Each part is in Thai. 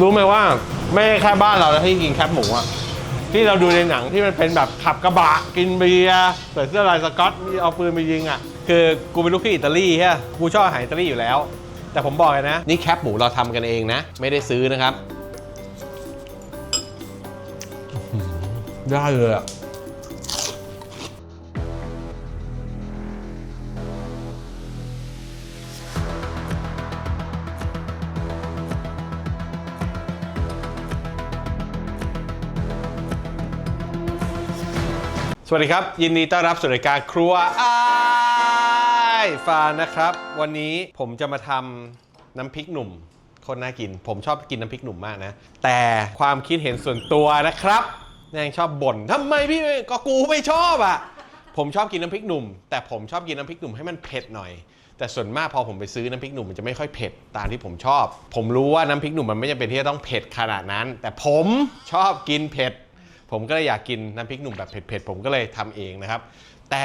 รู้ไหมว่าไม่ใช่แค่บ้านเราที่กินแคบหมูอะที่เราดูในหนังที่มันเป็นแบบขับกระบะกินเบียร์ใส่เสื้อลายสก๊อตมีเอาปืนไปยิงอะคือกูเป็นลูกพี่อิตาลีใช่กูชอบอาหารอิตาลีอยู่แล้ว แต่ผมบอกเลยนะ นี่แคบหมูเราทำกันเองนะ ไม่ได้ซื้อนะครับ ได้เลยอะ สวัสดีครับ ยินดีต้อนรับสู่รายการครัวอ้ายฟานนะครับ วันนี้ผมจะมาทำน้ำพริกหนุ่มคนน่ากิน ผมชอบกินน้ำพริกหนุ่มมากนะ แต่ความคิดเห็นส่วนตัวนะครับยังชอบบ่นทำไมพี่ก็กูไม่ชอบอะ ผมชอบกินน้ำพริกหนุ่ม แต่ผมชอบกินน้ำพริกหนุ่มให้มันเผ็ดหน่อย แต่ส่วนมากพอผมไปซื้อน้ำพริกหนุ่มมันจะไม่ค่อยเผ็ดตามที่ผมชอบ ผมรู้ว่าน้ำพริกหนุ่มมันไม่จำเป็นที่จะต้องเผ็ดขนาดนั้น แต่ผมชอบกินเผ็ด ผมก็เลยอยากกินน้ำพริกหนุ่มแบบเผ็ดๆผมก็เลยทำเองนะครับ แต่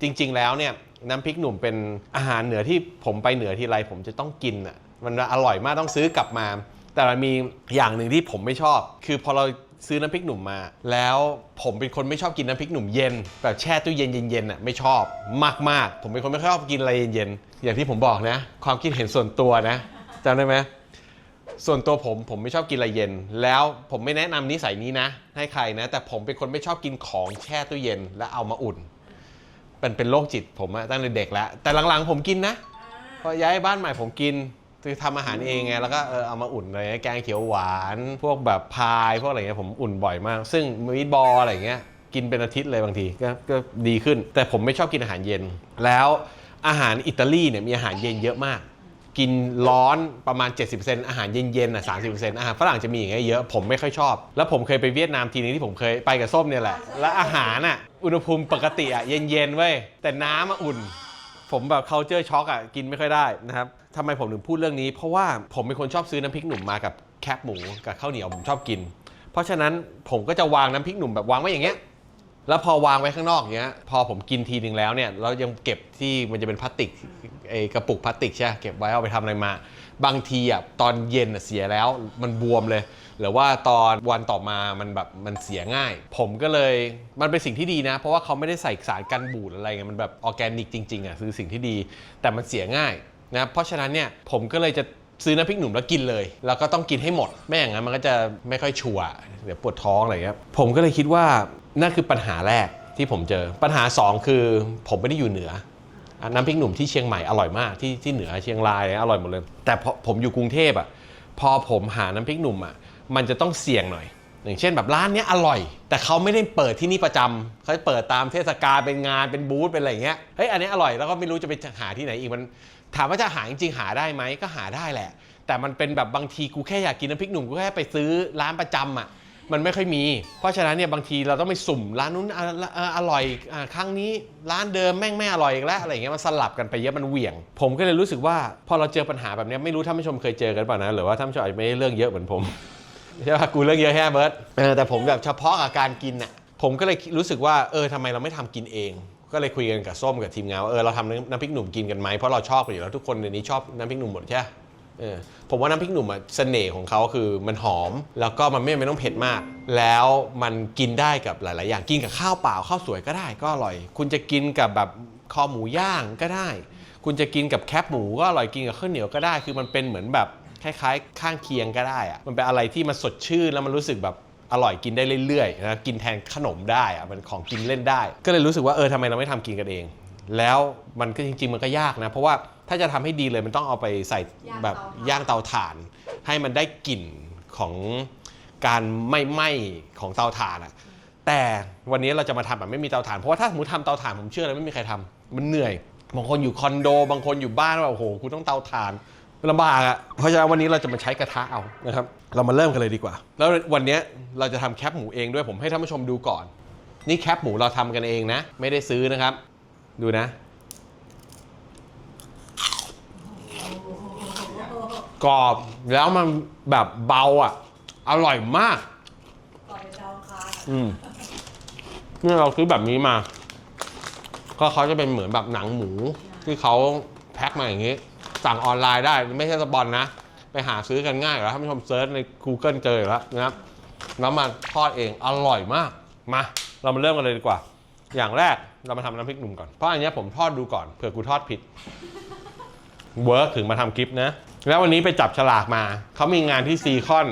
จริงๆแล้วเนี่ยน้ำพริกหนุ่มเป็นอาหารเหนือที่ผมไปเหนือทีไรผมจะต้องกินอะมันอร่อยมากต้องซื้อกลับมา แต่มันมีอย่างหนึ่งที่ผมไม่ชอบ คือพอเราซื้อน้ำพริกหนุ่มมา แล้วผมเป็นคนไม่ชอบกินน้ำพริกหนุ่มเย็น แบบแช่ตู้เย็นเย็นๆอะไม่ชอบมากๆ ผมเป็นคนไม่ค่อยชอบกินอะไรเย็นๆอย่างที่ผมบอกนะ ความคิดเห็นส่วนตัวนะจำได้ไหม ส่วนตัวผมผมไม่ชอบกินอะไรเย็น แล้วผมไม่แนะนำนิสัยนี้นะ ให้ใครนะ แต่ผมเป็นคนไม่ชอบกินของแช่ตู้เย็นแล้วเอามาอุ่นเป็นเป็นโรคจิตผมอะตั้งแต่เด็กแล้ว แต่หลังๆผมกินนะพอย้ายบ้านใหม่ผมกินคือทำอาหารเองไงแล้วก็เออเอามาอุ่นอะไรเงี้ยแกงเขียวหวาน พวกแบบพายพวกอะไรเงี้ยผมอุ่นบ่อยมาก ซึ่งมีดบอลอะไรเงี้ยกินเป็นอาทิตย์เลยบางทีก็ก็ดีขึ้น แต่ผมไม่ชอบกินอาหารเย็น แล้วอาหารอิตาลีเนี่ยมีอาหารเย็นเยอะมาก กินร้อนประมาณ 70%อาหารเย็นๆอะ30%อาหารฝรั่งจะมีอย่างเงี้ยเยอะ ผมไม่ค่อยชอบ แล้วผมเคยไปเวียดนามทีนึงที่ผมเคยไปกับส้มเนี่ยแหละ แล้วอาหารอะอุณหภูมิปกติอะเย็นๆเว้ยแต่น้ำอะอุ่น ผมแบบ culture shock อะกินไม่ค่อยได้นะครับทำไมผมถึงพูดเรื่องนี้ เพราะว่าผมเป็นคนชอบซื้อน้ำพริกหนุ่มมากับแคบหมูกับข้าวเหนียวผมชอบกิน เพราะฉะนั้นผมก็จะวางน้ำพริกหนุ่มแบบวางไว้อย่างเงี้ย แล้วพอวางไว้ข้างนอกอย่างเงี้ยพอผมกินทีนึงแล้วเนี่ยเรายังเก็บที่มันจะเป็นพลาสติกไอ้กระปุกพลาสติกใช่ไหมเก็บไว้เอาไปทำอะไรมา บางทีอะตอนเย็นอะเสียแล้วมันบวมเลย หรือว่าตอนวันต่อมามันแบบมันเสียง่าย ผมก็เลยมันเป็นสิ่งที่ดีนะ เพราะว่าเขาไม่ได้ใส่สารกันบูดอะไรเงี้ยมันแบบออร์แกนิกจริงๆอะคือสิ่งที่ดีแต่มันเสียง่ายนะเพราะฉะนั้นเนี่ยผมก็เลยจะ ซื้อน้ำพริกหนุ่มแล้วกินเลย แล้วก็ต้องกินให้หมด ไม่อย่างนั้นมันก็จะไม่ค่อยชัวร์เดี๋ยวปวดท้องอะไรเงี้ยผมก็เลยคิดว่านั่นคือปัญหาแรกที่ผมเจอ ปัญหาสองคือผมไม่ได้อยู่เหนือ น้ำพริกหนุ่มที่เชียงใหม่อร่อยมากที่ที่เหนือเชียงรายอร่อยหมดเลย แต่พอผมอยู่กรุงเทพอะพอผมหาน้ำพริกหนุ่มอะมันจะต้องเสี่ยงหน่อย อย่างเช่นแบบร้านนี้อร่อย แต่เขาไม่ได้เปิดที่นี่ประจำเขาจะเปิดตามเทศกาลเป็นงานเป็นบูธเป็นอะไรเงี้ยเฮ้ยอันนี้อร่อยแล้วก็ไม่รู้จะไปหาที่ไหนอีกมัน ถามว่าจะหาจริงๆหาได้ไหมก็หาได้แหละ แต่มันเป็นแบบบางทีกูแค่อยากกินน้ำพริกหนุ่มกูแค่ไปซื้อร้านประจำอะมันไม่ค่อยมี เพราะฉะนั้นเนี่ยบางทีเราต้องไปสุ่มร้านนู้นอะเอ่ออร่อยอะครั้งนี้ร้านเดิมแม่งไม่อร่อยอีกแล้วอะไรอย่างเงี้ยมันสลับกันไปเยอะมันเหวี่ยง ผมก็เลยรู้สึกว่าพอเราเจอปัญหาแบบเนี้ยไม่รู้ท่านผู้ชมเคยเจอกันเปล่านะหรือว่าท่านผู้ชมอาจจะไม่ได้เรื่องเยอะเหมือนผม ใช่ป่ะกูเรื่องเยอะแค่เบิร์ตเออแต่ผมแบบเฉพาะกับการกินอะผมก็เลยรู้สึกว่าเออทำไมเราไม่ทำกินเอง ก็เลยคุยกันกับส้มกับทีมงานว่าเออเราทำน้ำพริกหนุ่มกินกันไหมเพราะเราชอบกันอยู่แล้วทุกคนในนี้ชอบน้ำพริกหนุ่มหมดใช่เออผมว่าน้ำพริกหนุ่มอะเสน่ห์ของเขาคือมันหอม แล้วก็มันไม่ไม่ต้องเผ็ดมาก แล้วมันกินได้กับหลาย ๆ อย่างกินกับข้าวเปล่าข้าวสวยก็ได้ก็อร่อย คุณจะกินกับแบบคอหมูย่างก็ได้ คุณจะกินกับแคบหมูก็อร่อยกินกับข้าวเหนียวก็ได้ คือมันเป็นเหมือนแบบคล้าย ๆ ข้างเคียงก็ได้อะมันเป็นอะไรที่มันสดชื่นแล้วมันรู้สึกแบบ อร่อยกินได้เรื่อยๆนะกินแทนขนมได้อะมันของกินเล่นได้ ก็เลยรู้สึกว่าเออทำไมเราไม่ทำกินกันเอง แล้วมันก็จริง ๆ มันก็ยากนะ เพราะว่าถ้าจะทำให้ดีเลยมันต้องเอาไปใส่แบบย่างเตาถ่าน ให้มันได้กลิ่นของการไหม้ไหม้ของเตาถ่านอะแต่วันนี้เราจะมาทำแบบไม่มีเตาถ่าน เพราะว่าถ้าสมมติทำเตาถ่านผมเชื่อเลยไม่มีใครทำมันเหนื่อยบางคนอยู่คอนโด บางคนอยู่บ้านแบบโอ้โหกูต้องเตาถ่านลำบากอะเพราะฉะนั้นวันนี้เราจะมาใช้กระทะเอานะครับ เรามาเริ่มกันเลยดีกว่า แล้ววันนี้เราจะทำแคปหมูเองด้วยผมให้ท่านผู้ชมดูก่อน นี่แคปหมูเราทำกันเองนะ ไม่ได้ซื้อนะครับ ดูนะ กรอบแล้วมันแบบเบาอะ อร่อยมากก่อนไปดาวอังคารอืมนี่เราซื้อแบบนี้มา ก็เขาจะเป็นเหมือนแบบหนังหมู ที่เขาแพ็คมาอย่างนี้ สั่งออนไลน์ได้ไม่ใช่สปอนนะ ไปหาซื้อกันง่ายอยู่แล้วท่านผู้ชมเซิร์ชใน Google เจออยู่แล้วนะครับแล้วมาทอดเองอร่อยมากมาเรามาเริ่มกันเลยดีกว่า อย่างแรกเรามาทำน้ำพริกหนุ่มก่อน เพราะอันเนี้ยผมทอดดูก่อนเผื่อกูทอดผิดเวิร์กถึงมาทำคลิปนะ แล้ววันนี้ไปจับฉลากมา เขามีงานที่ซีคอน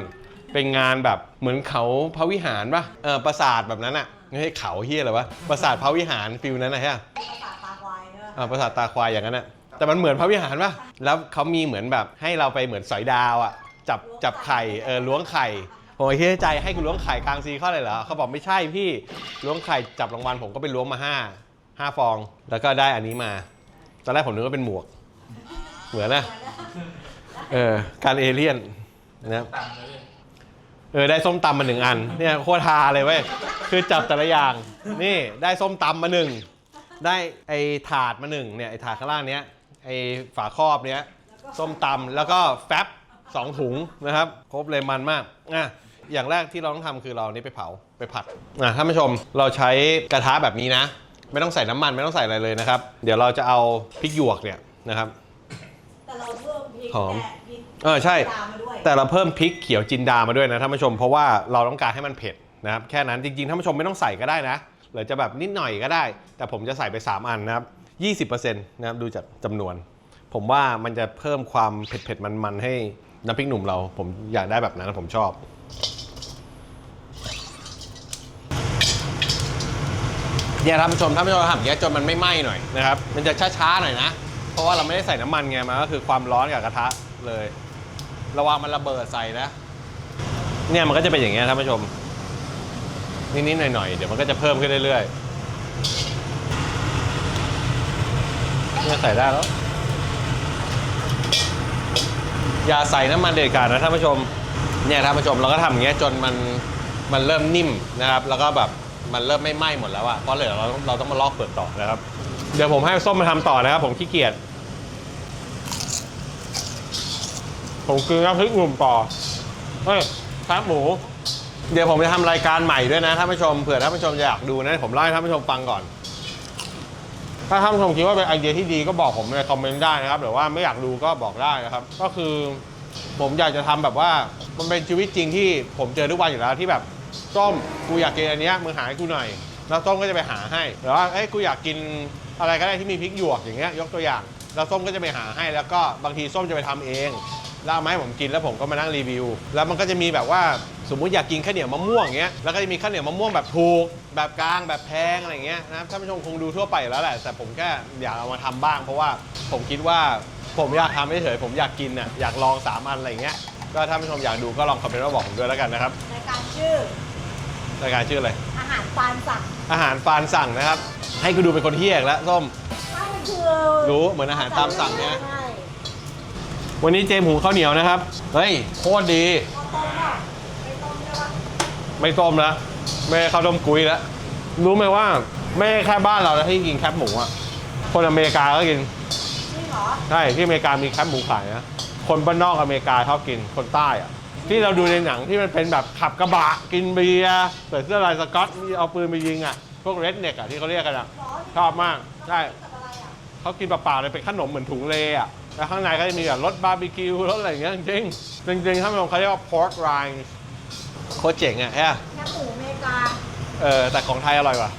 เป็นงานแบบเหมือนเขาพระวิหารปะเออปราสาทแบบนั้นอะไม่ใช่เขาเฮียอะไรวะปราสาทพระวิหารฟิลนั้นนะฮะภาษาตาควายเนอะอ่าปราสาทตาควายอย่างนั้นอะ แต่มันเหมือนพระวิหารปะแล้วเขามีเหมือนแบบให้เราไปเหมือนสอยดาวอะจับจับไข่เออล้วงไข่ผมคิดในใจให้กูล้วงไข่กลางซีคอเลยเหรอเขาบอกไม่ใช่พี่ล้วงไข่จับรางวัลผมก็ไปล้วงมาห้าห้าฟอง แล้วก็ได้อันนี้มาตอนแรกผมนึกว่าเป็นหมวก เหมือนนะเออการเอเลี่ยนนะครับเออได้ส้มตำมาหนึ่งอันเนี่ยโคตรฮาเลยเว้ยคือจับแต่ละอย่างนี่ได้ส้มตำมาหนึ่งได้ไอถาดมาหนึ่งเนี่ยไอถาดข้างล่างเนี้ย ไอฝาครอบเนี้ยส้มตำแล้วก็แฟบสองถุงนะครับ ครบเลยมันมากอะอย่างแรกที่เราต้องทำคือเราเอานี้ไปเผาไปผัดอะท่านผู้ชมเราใช้กระทะแบบนี้นะ ไม่ต้องใส่น้ำมันไม่ต้องใส่อะไรเลยนะครับ เดี๋ยวเราจะเอาพริกหยวกเนี่ยนะครับ แต่เราเพิ่มพริกหอม แกะพริกเออใช่ ตามมาด้วยแต่เราเพิ่มพริกเขียวจินดามาด้วยนะท่านผู้ชมเพราะว่าเราต้องการให้มันเผ็ดนะครับแค่นั้นจริงๆท่านผู้ชมไม่ต้องใส่ก็ได้นะหรือจะแบบนิดหน่อยก็ได้ แต่ผมจะใส่ไป 3 อันนะครับ 20%นะครับดูจากจำนวน ผมว่ามันจะเพิ่มความเผ็ดๆมันๆให้น้ำพริกหนุ่มเรา ผมอยากได้แบบนั้นผมชอบ เนี่ยท่านผู้ชมท่านผู้ชมทำอย่างเงี้ยจนมันไม่ไหม้หน่อยนะครับ มันจะช้าๆหน่อยนะ เพราะว่าเราไม่ได้ใส่น้ำมันไงมันก็คือความร้อนกับกระทะเลย ระวังมันระเบิดใส่นะ เนี่ยมันก็จะเป็นอย่างเงี้ยท่านผู้ชมนิดๆหน่อยๆเดี๋ยวมันก็จะเพิ่มขึ้นเรื่อยๆ เนี่ยใส่ได้แล้ว อย่าใส่น้ำมันเด็ดขาดนะท่านผู้ชม เนี่ยท่านผู้ชมเราก็ทำอย่างเงี้ยจนมันมันเริ่มนิ่มนะครับ แล้วก็แบบมันเริ่มไม่ไหม้หมดแล้วอะเพราะเหลือเราเราต้องมาลอกเปลือกต่อนะครับ เดี๋ยวผมให้ส้มมาทำต่อนะครับ ผมขี้เกียจผมกินน้ำพริกหนุ่มต่อเฮ้ยครับหมู เดี๋ยวผมจะทำรายการใหม่ด้วยนะท่านผู้ชมเผื่อท่านผู้ชมอยากดูนะ ผมเล่าให้ท่านผู้ชมฟังก่อน ถ้าท่านผู้ชมคิดว่าเป็นไอเดียที่ดีก็บอกผมในคอมเมนต์ได้นะครับหรือว่าไม่อยากดูก็บอกได้นะครับ ก็คือผมอยากจะทำแบบว่ามันเป็นชีวิตจริงที่ผมเจอทุกวันอยู่แล้วที่แบบส้มกูอยากกินอันเนี้ยมึงหาให้กูหน่อย แล้วส้มก็จะไปหาให้หรือว่าเอ้ยกูอยากกินอะไรก็ได้ที่มีพริกหยวกอย่างเงี้ยยกตัวอย่าง แล้วส้มก็จะไปหาให้แล้วก็บางทีส้มจะไปทำเอง แล้วเอามาให้ผมกินแล้วผมก็มานั่งรีวิว แล้วมันก็จะมีแบบว่าสมมุติอยากกินข้าวเหนียวมะม่วงเงี้ยแล้วก็จะมีข้าวเหนียวมะม่วงแบบถูก แบบกลางแบบแพงอะไรเงี้ยนะครับท่านผู้ชมคงดูทั่วไปอยู่แล้วแหละแต่ผมแค่อยากเอามาทำบ้าง เพราะว่าผมคิดว่าผมอยากทำเฉยๆผมอยากกินน่ะอยากลองสามอันอะไรเงี้ยก็ถ้าท่านผู้ชมอยากดูก็ลองคอมเมนต์มาบอกผมด้วยแล้วกันนะครับรายการชื่อรายการชื่ออะไร อาหารปานสั่งอาหารฟานสั่งนะครับ ให้กูดูเป็นคนเที่ยอีกแล้วส้มถ้ามันคือรู้เหมือนอาหารตามสั่งเนี่ยใช่ วันนี้เจมส์หุงข้าวเหนียวนะครับ เฮ้ยโคตรดีข้าวต้มก็ไม่ต้มใช่ปะไม่ต้มแล้วไม่ให้ข้าวต้มกุ้ยแล้วรู้ไหมว่าไม่ใช่แค่บ้านเราแล้วที่กินแคบหมูอะคนอเมริกาก็กินจริงเหรอใช่ที่อเมริกามีแคบหมูขายนะคนบ้านนอกอเมริกาชอบกินคนใต้อะ ที่เราดูในหนังที่มันเป็นแบบขับกระบะกินเบียร์ใส่เสื้อลายสก๊อตมีเอาปืนไปยิงอะพวกเรดเน็กอะที่เขาเรียกกันอะเหรอชอบมากใช่กับอะไรอะเขากินเปล่าๆเลยเป็นขนมเหมือนถุงเลอะ แล้วข้างในก็จะมีแบบรสบาร์บีคิวรสอะไรอย่างเงี้ยจริงๆจริงๆถ้ามันเขาเรียกว่า pork rind โคตรเจ๋งอะแฮะแค่หมูอเมริกา เออแต่ของไทยอร่อยกว่า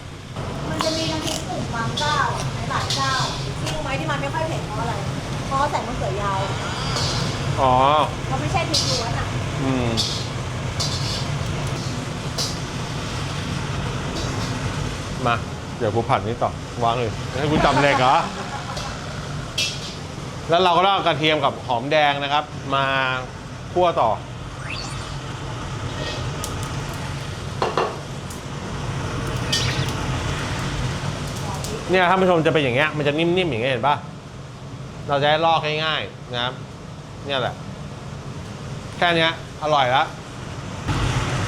มันจะมีน้ำพริกกลุ่มบางเจ้าในหลายเจ้าที่รู้ไหมที่มันไม่ค่อยเผ็ดเพราะอะไร เพราะใส่มะเขือยาวอ๋อ เขาไม่ใช่พริกล้วนอะอืม มา เดี๋ยวกูผัดนี้ต่อ วางเลยให้กูจำเด็กเหรอ แล้วเราก็ต้องเอากระเทียมกับหอมแดงนะครับ มาคั่วต่อ เนี่ยท่านผู้ชมจะเป็นอย่างเงี้ยมันจะนิ่มๆอย่างเงี้ยเห็นปะเราจะให้ลอกง่ายๆนะครับ เนี่ยแหละ แค่นี้อร่อยแล้ว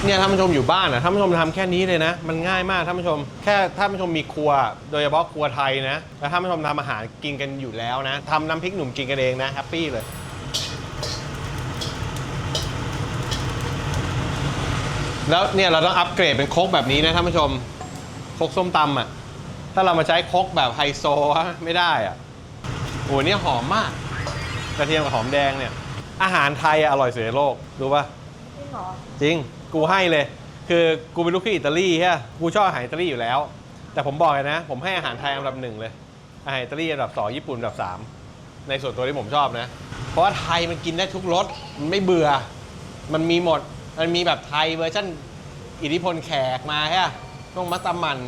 เนี่ยท่านผู้ชมอยู่บ้านนะท่านผู้ชมทำแค่นี้เลยนะ มันง่ายมากท่านผู้ชม แค่ท่านผู้ชมมีครัว โดยเฉพาะครัวไทยนะ แล้วท่านผู้ชมทำอาหารกินกันอยู่แล้วนะทำน้ำพริกหนุ่มกินกันเองนะแฮปปี้เลยแล้วเนี่ยเราต้องอัปเกรดเป็นโคกแบบนี้นะท่านผู้ชมโคกส้มตำอะถ้าเรามาใช้โคกแบบไฮโซอะไม่ได้อะโอ้เนี่ยหอมมากกระเทียมกับหอมแดงเนี่ย อาหารไทยอะอร่อยสุดในโลกรู้ป่ะจริงเหรอจริง กูให้เลย คือกูเป็นลูกครึ่งอิตาลีใช่กูชอบอาหารอิตาลีอยู่แล้ว แต่ผมบอกเลยนะ ผมให้อาหารไทยอันดับหนึ่งเลย อาหารอิตาลีอันดับสองญี่ปุ่นอันดับสามในส่วนตัวที่ผมชอบนะ เพราะว่าไทยมันกินได้ทุกรส มันไม่เบื่อ มันมีหมด มันมีแบบไทยเวอร์ชันอิทธิพลแขกมาใช่ปะพวกมัสมั่น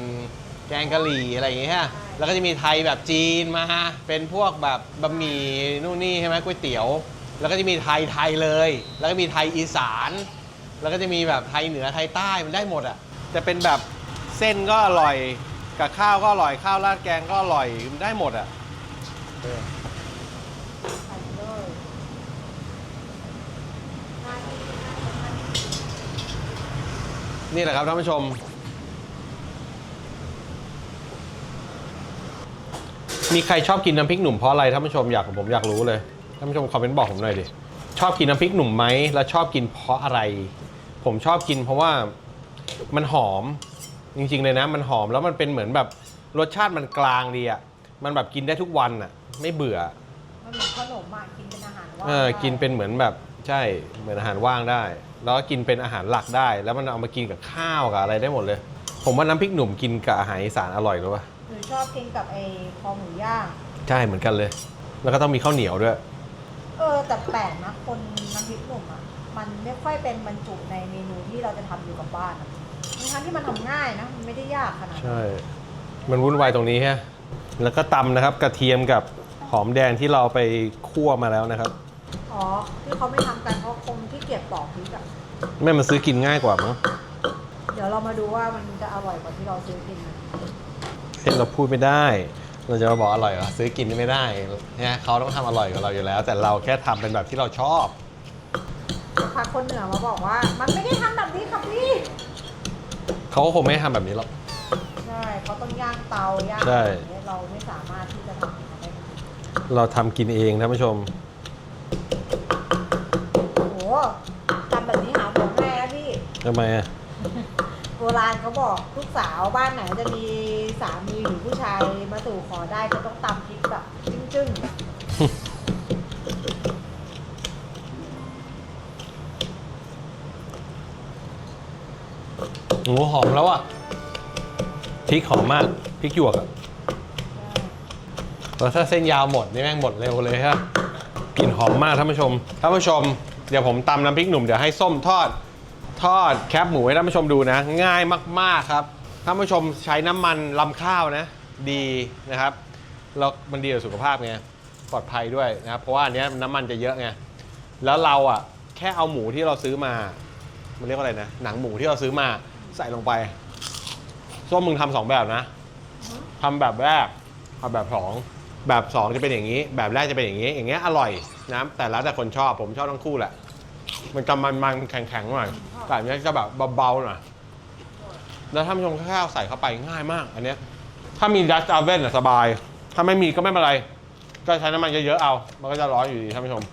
แกงกะหรี่อะไรอย่างเงี้ยฮะแล้วก็จะมีไทยแบบจีนมาฮะเป็นพวกแบบบะหมี่นู่นนี่ใช่ไหมก๋วยเตี๋ยว แล้วก็จะมีไทยไทยเลย แล้วก็มีไทยอีสาน แล้วก็จะมีแบบไทยเหนือไทยใต้มันได้หมดอะ จะเป็นแบบเส้นก็อร่อย กับข้าวก็อร่อยข้าวราดแกงก็อร่อยมันได้หมดอะเออนี่แหละครับท่านผู้ชม มีใครชอบกินน้ำพริกหนุ่มเพราะอะไรท่านผู้ชมอยากผมอยากรู้เลยท่านผู้ชมคอมเมนต์บอกผมหน่อยดิ ชอบกินน้ำพริกหนุ่มไหมแล้วชอบกินเพราะอะไร ผมชอบกินเพราะว่ามันหอมจริงๆเลยนะมันหอมแล้วมันเป็นเหมือนแบบรสชาติมันกลางดีอะมันแบบกินได้ทุกวันอะไม่เบื่อมันเหมือนขนมอะกินเป็นอาหารว่างเออกินเป็นเหมือนแบบใช่เหมือนอาหารว่างได้ แล้วก็กินเป็นอาหารหลักได้ แล้วมันเอามากินกับข้าวกับอะไรได้หมดเลย ผมว่าน้ำพริกหนุ่มกินกับอาหารอีสานอร่อยรู้ป่ะหรือชอบกินกับไอ้คอหมูย่างใช่เหมือนกันเลย แล้วก็ต้องมีข้าวเหนียวด้วย เออแต่แปลกนะ คนน้ำพริกหนุ่มอะ มันไม่ค่อยเป็นบรรจุในเมนูที่เราจะทำอยู่กับบ้านอะทั้งๆที่มันทำง่ายนะ มันไม่ได้ยากขนาดนั้นใช่ มันวุ่นวายตรงนี้ฮะ แล้วก็ตำนะครับ กระเทียมกับหอมแดงที่เราไปคั่วมาแล้วนะครับ อ๋อ ที่เขาไม่ทำกันเพราะคงที่เกียจปอกพริกอะ แม่มันซื้อกินง่ายกว่ามั้งเดี๋ยวเรามาดูว่ามันจะอร่อยกว่าที่เราซื้อกินไหม เช่นเราพูดไม่ได้ เราจะมาบอกอร่อยเหรอซื้อกินไม่ได้เนี่ยเขาต้องทำอร่อยกว่าเราอยู่แล้ว แต่เราแค่ทำเป็นแบบที่เราชอบพาคนเหนือมาบอกว่า มันไม่ได้ทำแบบนี้ครับพี่ เขาก็คงไม่ให้ทำแบบนี้หรอก ใช่เขาต้องย่างเตาย่างใช่อะไรอย่างเงี้ยเราไม่สามารถที่จะทำอย่างนั้นได้เราทำกินเองท่านผู้ชม โอ้โหทำแบบนี้หาผัวง่ายนะพี่ทำไมอะโบ ราณเขาบอกลูกสาวบ้านไหนจะมีสามีหรือผู้ชายมาสู่ขอได้จะต้องตำพริกแบบจึ้งโอ้โหหอมแล้วอะพริกหอมมากพริกหยวกอะแล้วถ้าเส้นยาวหมดนี่แม่งหมดเร็วเลยฮะกลิ่นหอมมากท่านผู้ชมท่านผู้ชม เดี๋ยวผมตำน้ำพริกหนุ่มเดี๋ยวให้ส้มทอด ทอดแคบหมูให้ท่านผู้ชมดูนะ ง่ายมาก ๆ ครับท่านผู้ชมใช้น้ำมันลำข้าวนะ ดีนะครับแล้วมันดีต่อสุขภาพไงปลอดภัยด้วยนะครับเพราะว่าอันเนี้ยน้ำมันจะเยอะไงแล้วเราอะแค่เอาหมูที่เราซื้อมา มันเรียกว่าอะไรนะ หนังหมูที่เราซื้อมาใส่ลงไปส้มมึงทำสองแบบนะทำแบบแรกทำแบบสองแบบสองจะเป็นอย่างนี้ แบบแรกจะเป็นอย่างนี้ อย่างเงี้ยอร่อยนะแต่แล้วแต่คนชอบผมชอบทั้งคู่แหละมันจะมันมันแข็งแข็งๆหน่อย แต่อันเนี้ยจะแบบเบาๆหน่อยแล้วท่านผู้ชมข้าวๆใส่เข้าไปง่ายมาก อันเนี้ยถ้ามีดัชอาเว่นสบาย ถ้าไม่มีก็ไม่เป็นไร ก็ใช้น้ำมันเยอะๆเอา มันก็จะร้อนอยู่ดีท่านผู้ชม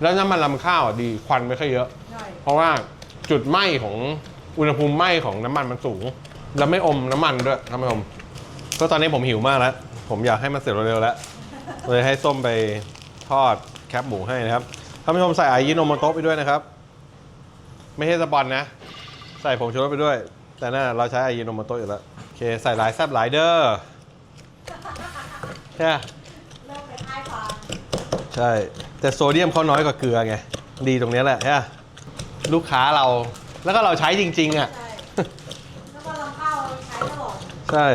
แล้วน้ำมันลำข้าวอะดีควันไม่ค่อยเยอะ ใช่เพราะว่าจุดไหม้ของอุณหภูมิไหม้ของน้ำมันมันสูง แล้วไม่อมน้ำมันด้วยท่านผู้ชม ก็ตอนนี้ผมหิวมากแล้ว ผมอยากให้มันเสร็จเร็วๆแล้ว เลยให้ส้มไปทอดแคบหมูให้นะครับท่านผู้ชมใส่อายิโนโมโตะไปด้วยนะครับ ไม่ใช่สปอนนะ ใส่ผงชูรสไปด้วย แต่น่าเราใช้อายิโนโมโตะอยู่แล้ว โอเค ใส่หลายแซบหลายเด้อใช่ปะเริ่มเป็นไอ้ความใช่ แต่โซเดียมเขาน้อยกว่าเกลือไง ดีตรงเนี้ยแหละใช่ปะลูกค้าเรา แล้วก็เราใช้จริง ๆ อะ ใช่แล้วก็ลำข้าวเราใช้ตลอด ใช่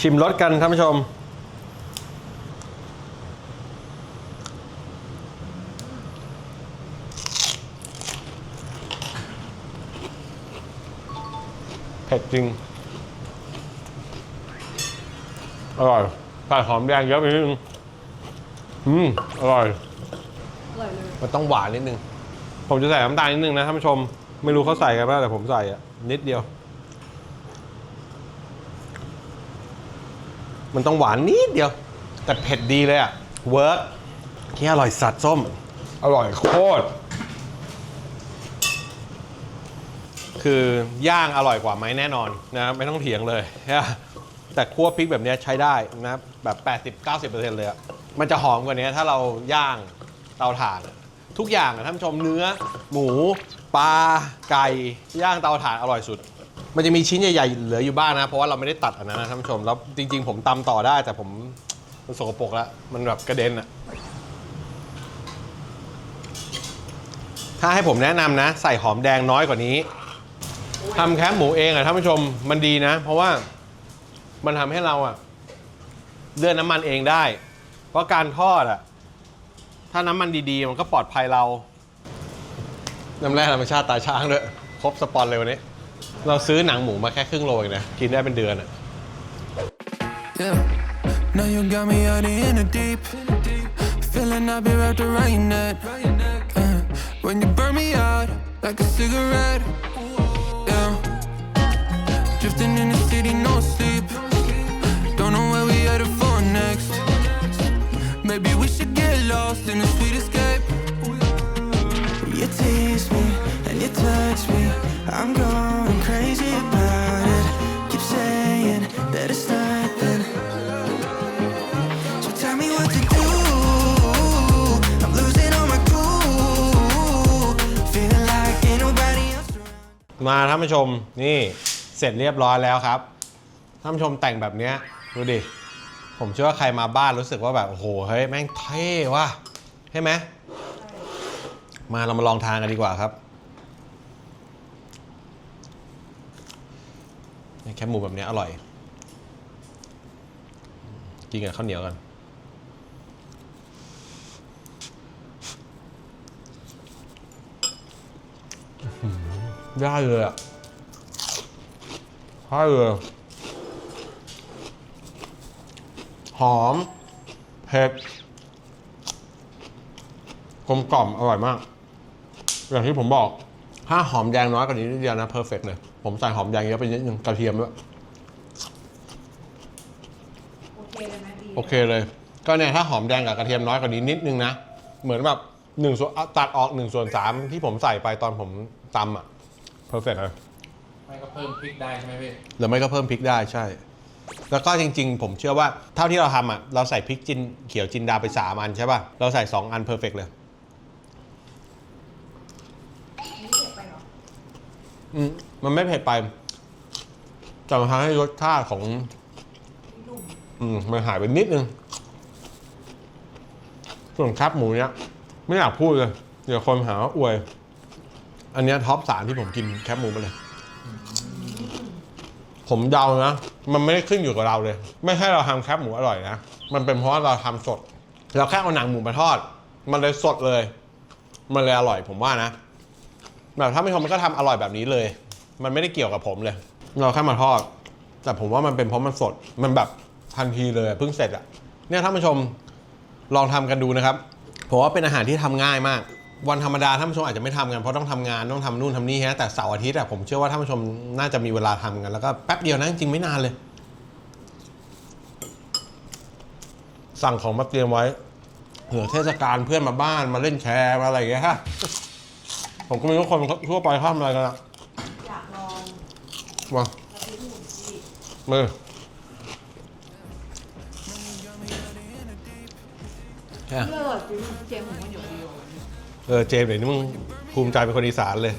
ชิมรสกันท่านผู้ชม เผ็ดจริง อร่อยใส่หอมแดงเยอะไปนิดนึงอืม อร่อย อร่อยเลยมันต้องหวานนิดนึง ผมจะใส่น้ำตาลนิดนึงนะท่านผู้ชม ไม่รู้เขาใส่กันป่ะแต่ผมใส่อะนิดเดียว มันต้องหวานนิดเดียว แต่เผ็ดดีเลยอะเวิร์กที่อร่อยสัตว์ส้ม อร่อยโคตร คือย่างอร่อยกว่าไหมแน่นอนนะไม่ต้องเถียงเลยนะแต่คั่วพริกแบบเนี้ยใช้ได้นะแบบ 80-90%เลยอะมันจะหอมกว่านี้ถ้าเราย่างเตาถ่านอะทุกอย่างอะท่านผู้ชมเนื้อ หมู ปลาไก่ ย่างเตาถ่านอร่อยสุด มันจะมีชิ้นใหญ่ๆเหลืออยู่บ้างนะ เพราะว่าเราไม่ได้ตัดอันนั้นนะท่านผู้ชม แล้วจริง ๆ ผมตำต่อได้ แต่ผมมันสกปรกแล้ว มันแบบกระเด็นอะถ้าให้ผมแนะนำนะ ใส่หอมแดงน้อยกว่านี้ทำแคบหมูเองอะท่านผู้ชมมันดีนะ เพราะว่ามันทำให้เราอะเลือกน้ำมันเองได้ เพราะการทอดอะถ้าน้ำมันดีๆ มันก็ปลอดภัยเรา น้ำแร่ธรรมชาติตาช้างด้วย ครบสปอนเลยวันนี้ เราซื้อหนังหมูมาแค่ครึ่งโลเองนะกินได้เป็นเดือนอะ Yeah. Now you got me out in the deep. Feeling I've been wrapped around your neck. Uh, when you burn me out like a cigarette. Yeah. Drifting in the city, no sleep. Don't know where we headed for next. Maybe we should get lost in a sweet escape. มาท่านผู้ชมนี่เสร็จเรียบร้อยแล้วครับท่านผู้ชมแต่งแบบเนี้ยดูดิ ผมเชื่อว่าใครมาบ้านรู้สึกว่าแบบโอ้โหเฮ้ยแม่งเท่ว่ะใช่ไหมมาเรามาลองทานกันดีกว่าครับแคบหมูแบบนี้อร่อย กินกับข้าวเหนียวกัน ได้เลยอะได้เลยหอม เผ็ดกลมกล่อมอร่อยมาก อย่างที่ผมบอก ถ้าหอมแดงน้อยกว่านี้นิดเดียวนะเพอร์เฟกเลย ผมใส่หอมแดงเยอะไปนิดนึงกระเทียมด้วยโอเคเลยไหมดีโอเคเลยก็เนี่ยถ้าหอมแดงกับกระเทียมน้อยกว่านี้นิดนึงนะ เหมือนแบบหนึ่งส่วนเอาตัดออกหนึ่งส่วนสามที่ผมใส่ไปตอนผมตำอะ เพอร์เฟกเลยไม่ก็เพิ่มพริกได้ใช่ไหมพี่ หรือไม่ก็เพิ่มพริกได้ใช่ แล้วก็จริงๆ ผมเชื่อว่าเท่าที่เราทำอะเราใส่พริกจินเขียวจินดาไปสามอันใช่ป่ะ เราใส่สองอันเพอร์เฟกเลยนี่เผ็ดไปเหรออืมมันไม่เผ็ดไปแต่มันทำให้รสชาติของพี่หนุ่มอืมมันหายไปนิดนึง ส่วนครับหมูเนี้ย ไม่อยากพูดเลย เดี๋ยวคนหาว่าอวย อันเนี้ยท็อปสามที่ผมกินแคบหมูมาเลย ผมเดานะ มันไม่ได้ขึ้นอยู่กับเราเลย ไม่ใช่เราทำแคบหมูอร่อยนะ มันเป็นเพราะเราทำสด เราแค่เอาหนังหมูมาทอด มันเลยสดเลย มันเลยอร่อยผมว่านะ แบบถ้าไม่ชมมันก็ทำอร่อยแบบนี้เลย มันไม่ได้เกี่ยวกับผมเลย เราแค่มาทอด แต่ผมว่ามันเป็นเพราะมันสด มันแบบทันทีเลยเพิ่งเสร็จอะเนี่ยท่านผู้ชมลองทำกันดูนะครับ ผมว่าเป็นอาหารที่ทำง่ายมาก วันธรรมดาท่านผู้ชมอาจจะไม่ทำกันเพราะต้องทำงานต้องทำนู่นทำนี่ฮะแต่เสาร์อาทิตย์อะผมเชื่อว่าท่านผู้ชมน่าจะมีเวลาทำกันแล้วก็แป๊บเดียวนะจริงๆไม่นานเลย สั่งของมาเตรียมไว้เผื่อเทศกาลเพื่อนมาบ้านมาเล่นแชร์มาอะไรอย่างเงี้ยฮะผมก็ไม่รู้คนทั่วไปเขาทำอะไรกันอะอยากลองมาแล้วพี่หนุ่มพี่มือแค่เลิศจริงเจมส์ผมก็อยู่ดี เออเจมส์เดี๋ยวนี้มึงภูมิใจเป็นคนอีสานเลย